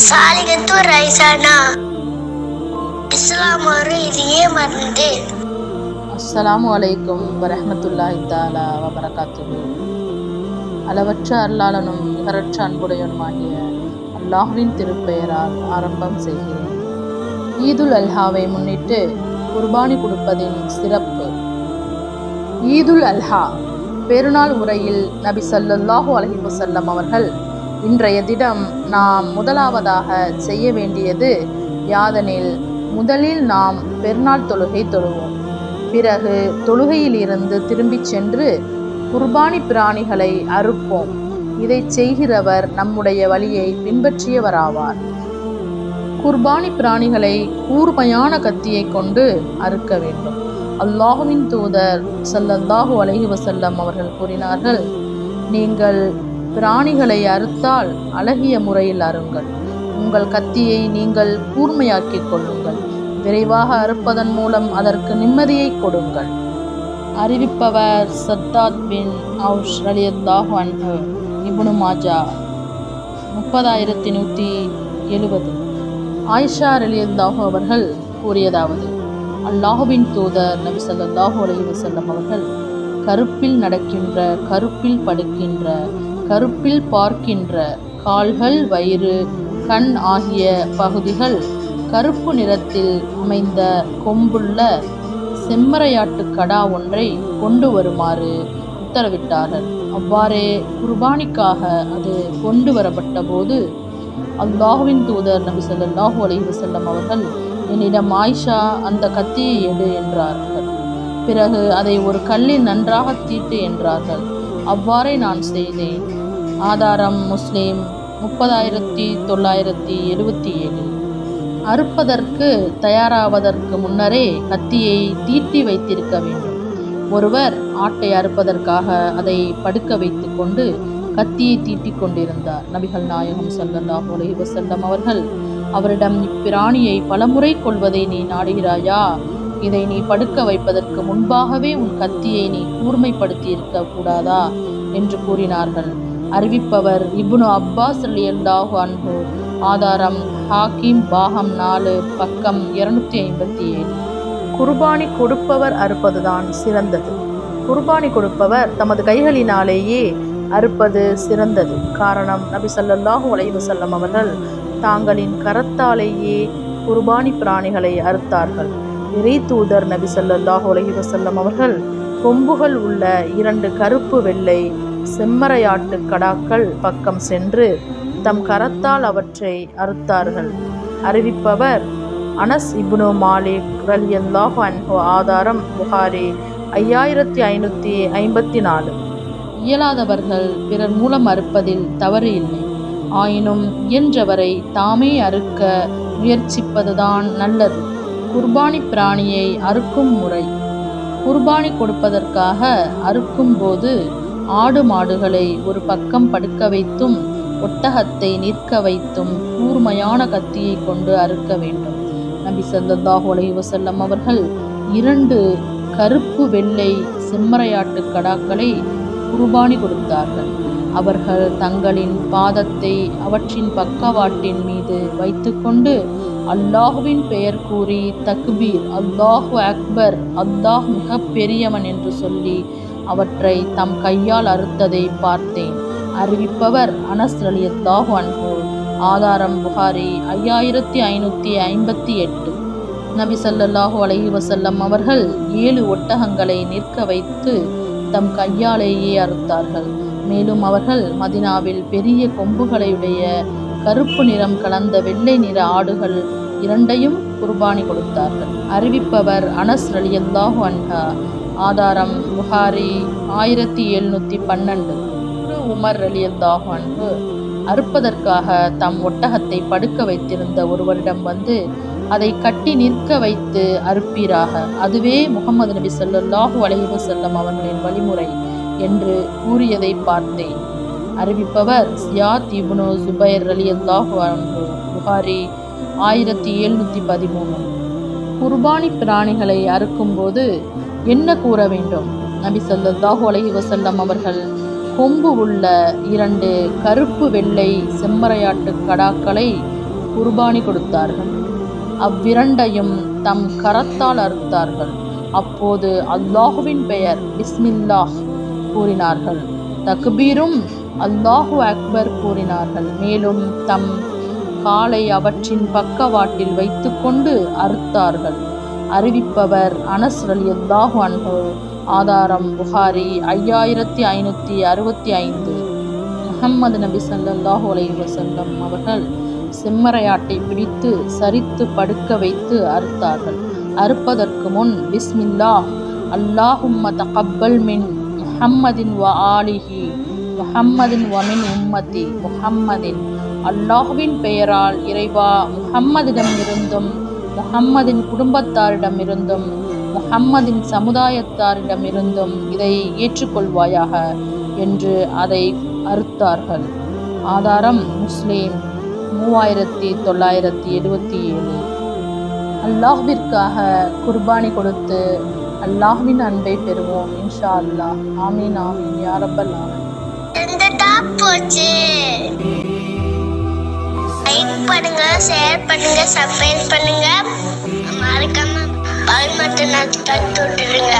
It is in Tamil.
சாலிகத்து ரைசானா இஸ்லாம் ஒரு இதையே மறந்து அஸ்ஸலாமு அலைக்கும் வரஹமத்துல்லாஹி தாலா வபரகாத்துஹு அளவற்ற அல்லாளனும் நிகரற்ற அன்புடையனுமாகிய அல்லாஹுவின் திருப்பெயரால் ஆரம்பம் செய்கிறேன் ஈதுல் அல்ஹாவை முன்னிட்டு குர்பானி கொடுப்பதின் சிறப்பு ஈதுல் அல்ஹா பெருநாள் உரையில் நபி ஸல்லல்லாஹு அலஹி வசல்லம் அவர்கள் இன்றைய தினம் நாம் முதலாவதாக செய்ய வேண்டியது யாதெனில் முதலில் நாம் பெருநாள் தொழுகை தொழுவோம். பிறகு தொழுகையிலிருந்து திரும்பிச் சென்று குர்பானி பிராணிகளை அறுப்போம். இதை செய்கிறவர் நம்முடைய வழியை பின்பற்றியவராவார். குர்பானி பிராணிகளை கூர்மையான கத்தியை கொண்டு அறுக்க வேண்டும். அல்லாஹுவின் தூதர் சல்லல்லாஹு அலைஹி வசல்லம் அவர்கள் கூறினார்கள் நீங்கள் பிராணிகளை அறுத்தால் அழகிய முறையில் அருங்கள் உங்கள் கத்தியை நீங்கள் கூர்மையாக்கிக் கொள்ளுங்கள். விரைவாக அறுப்பதன் மூலம் அதற்கு நிம்மதியை கொடுங்கள். அறிவிப்பவர் சத்தாத் பின் அவுஷ் ரலியல்லாஹு அன்ஹு. இப்னு மாஜா முப்பதாயிரத்தி நூற்றி எழுபது. ஆயிஷா ரலியல்லாஹு அவர்கள் கூறியதாவது அல்லாஹுவின் தூதர் நபி சல்லாஹூ அலி வசல்லம் அவர்கள் கருப்பில் நடக்கின்ற கருப்பில் படுக்கின்ற கருப்பில் பார்க்கின்ற கால்கள் வயிறு கண் ஆகிய பகுதிகள் கருப்பு நிறத்தில் அமைந்த கொம்புள்ள செம்மறையாட்டு கடா ஒன்றை கொண்டு வருமாறு உத்தரவிட்டார்கள். அவ்வாறே குர்பானிக்காக அது கொண்டு வரப்பட்ட போது அல்லாஹுவின் தூதர் நபி ஸல்லல்லாஹு அலைஹி வஸல்லம் அவர்கள் என்னிடம் ஆயிஷா அந்த கத்தியை எடு என்றார்கள். பிறகு அதை ஒரு கல்லில் நன்றாக தீட்டு என்றார்கள். அவ்வாறே நான் செய்தேன். ஆதாரம் முஸ்லீம் முப்பதாயிரத்தி தொள்ளாயிரத்தி எழுபத்தி ஏழு அறுப்பதற்கு தயாராவதற்கு முன்னரே கத்தியை தீட்டி வைத்திருக்க வேண்டும். ஒருவர் ஆட்டை அறுப்பதற்காக அதை படுக்க வைத்து கொண்டு கத்தியை தீட்டிக் கொண்டிருந்தார். நபிகள் நாயகம் ஸல்லல்லாஹு அலைஹி வசல்லம் அவர்கள் அவரிடம் இப்பிராணியை பலமுறை கொள்வதை நீ நாடுகிறாயா? இதை நீ படுக்க வைப்பதற்கு முன்பாகவே உன் கத்தியை நீ கூர்மைப்படுத்தி இருக்க கூடாதா? என்று கூறினார்கள். அறிவிப்பவர் இப்னு அப்பாஸ் ரலியல்லாஹு அன்பு ஆதாரம் ஹாக்கிம் பாகம் நாலு பக்கம் இருநூத்தி ஐம்பத்தி ஏழு. குர்பானி கொடுப்பவர் அறுப்பதுதான் சிறந்தது. குர்பானி கொடுப்பவர் தமது கைகளினாலேயே அறுப்பது சிறந்தது. காரணம் நபி சல்லாஹூ அலைஹி அவர்கள் தாங்களின் கரத்தாலேயே குர்பானி பிராணிகளை அறுத்தார்கள். இறை தூதர் நபி சல்லாஹூ அலைஹி அவர்கள் கொம்புகள் உள்ள இரண்டு கருப்பு வெள்ளை செம்மறையாட்டு கடாக்கள் பக்கம் சென்று தம் கரத்தால் அவற்றை அறுத்தார்கள். அறிவிப்பவர் அனஸ் இப்னு மாலிக் ரலியல்லாஹு அன்ஹு ஆதாரம் புகாரி ஐயாயிரத்தி ஐநூற்றி ஐம்பத்தி நாலு இயலாதவர்கள் பிறர் மூலம் அறுப்பதில் தவறு இல்லை. ஆயினும் இயன்றவரை தாமே அறுக்க முயற்சிப்பதுதான் நல்லது. குர்பானி பிராணியை அறுக்கும் முறை. குர்பானி கொடுப்பதற்காக அறுக்கும் போது ஆடு மாடுகளை ஒரு பக்கம் படுக்க வைத்தும் ஒட்டகத்தை நிற்க வைத்தும் கூர்மையான கத்தியை கொண்டு அறுக்க வேண்டும். நபி ஸல்லல்லாஹு அலைவசல்லம் அவர்கள் இரண்டு கருப்பு வெள்ளை செம்மறையாட்டு கடாக்களை குர்பானி கொடுத்தார்கள். அவர்கள் தங்களின் பாதத்தை அவற்றின் பக்கவாட்டின் மீது வைத்துக்கொண்டு அல்லாஹுவின் பெயர் கூறி தக்பீர் அல்லாஹு அக்பர் அல்லாஹ் மிக பெரியவன் என்று சொல்லி அவற்றை தம் கையால் அறுத்ததை பார்த்தேன். அறிவிப்பவர் அனஸ் ரலியல்லாஹு ஆதாரம் புகாரி ஐயாயிரத்தி ஐநூற்றி ஐம்பத்தி எட்டு. நபி சல்லல்லாஹு அலஹி வசல்லம் அவர்கள் ஏழு ஒட்டகங்களை நிற்க வைத்து தம் கையாலேயே அறுத்தார்கள். மேலும் அவர்கள் மதினாவில் பெரிய கொம்புகளையுடைய கருப்பு நிறம் கலந்த வெள்ளை நிற ஆடுகள் இரண்டையும் குர்பானி கொடுத்தார்கள். அறிவிப்பவர் அனஸ் ரலியல்லாஹு அன்ஹா. ஆதாரம் புகாரி ஆயிரத்தி எழுநூற்றி பன்னெண்டு. உமர் ரலியல்லாஹு அன்பு அறுப்பதற்காக தம் ஒட்டகத்தை படுக்க வைத்திருந்த ஒருவரிடம் வந்து அதை கட்டி நிற்க வைத்து அறுப்பீராக. அதுவே முகமது நபி ஸல்லல்லாஹு அலைஹி செல்லும் அவர்களின் வழிமுறை என்று கூறியதை பார்த்தேன். அறிவிப்பவர் சியாத் இப்னு சுபைர் ரலியல்லாஹு அன்பு புகாரி ஆயிரத்தி எழுநூற்றி பதிமூணு. குர்பானி பிராணிகளை அறுக்கும்போது என்ன கூற வேண்டும்? நபி சொல்லாஹு அலஹி வசல்லம் அவர்கள் கொம்பு உள்ள இரண்டு கருப்பு வெள்ளை செம்மறையாட்டு கடாக்களை குர்பானி கொடுத்தார்கள். அவ்விரண்டையும் தம் கரத்தால் அறுத்தார்கள். அப்போது அல்லாஹுவின் பெயர் பிஸ்மில்லாஹ் கூறினார்கள். தக்பீரும் அல்லாஹு அக்பர் கூறினார்கள். மேலும் தம் காலை அவற்றின் பக்கவாட்டில் வைத்துக்கொண்டு அறுத்தார்கள். அறிவிப்பவர் அனஸ் ரலியல்லாஹு அன்ஹு. ஆதாரம் புகாரி ஐயாயிரத்தி ஐநூற்றி அறுபத்தி ஐந்து. முஹம்மது நபி ஸல்லல்லாஹு அலைஹி வஸல்லம் அவர்கள் செம்மறையாட்டை பிடித்து சரித்து படுக்க வைத்து அறுத்தார்கள். அறுப்பதற்கு முன் பிஸ்மில்லா அல்லாஹும்ம தகப்பல் மின் முஹம்மதின் வ ஆலிஹி முஹம்மதின் வமின் உம்மதி முஹம்மதின் அல்லாஹுவின் பெயரால் இறைவா முஹம்மதிடமிருந்தும் முஹம்மதின் குடும்பத்தாரிடமிருந்தும் முஹம்மதின் சமுதாயத்தாரிடமிருந்தும் இதை ஏற்றுக்கொள்வாயாக என்று அதை அறுத்தார்கள். ஆதாரம் முஸ்லீம் மூவாயிரத்தி தொள்ளாயிரத்தி எழுபத்தி ஏழு அல்லாஹ்விற்காக குர்பானி கொடுத்து அல்லாஹ்வின் அன்பை பெறுவோம் இன்ஷா அல்லாஹ். ஆமீன் ஆமீன். யாரப்பல் ஆமீன் ஷேர் பண்ணுங்க சப்ஸ்கிரைப் பண்ணுங்க. மறக்காம பால் மட்டும் நான் தட்டு விட்டுருங்க.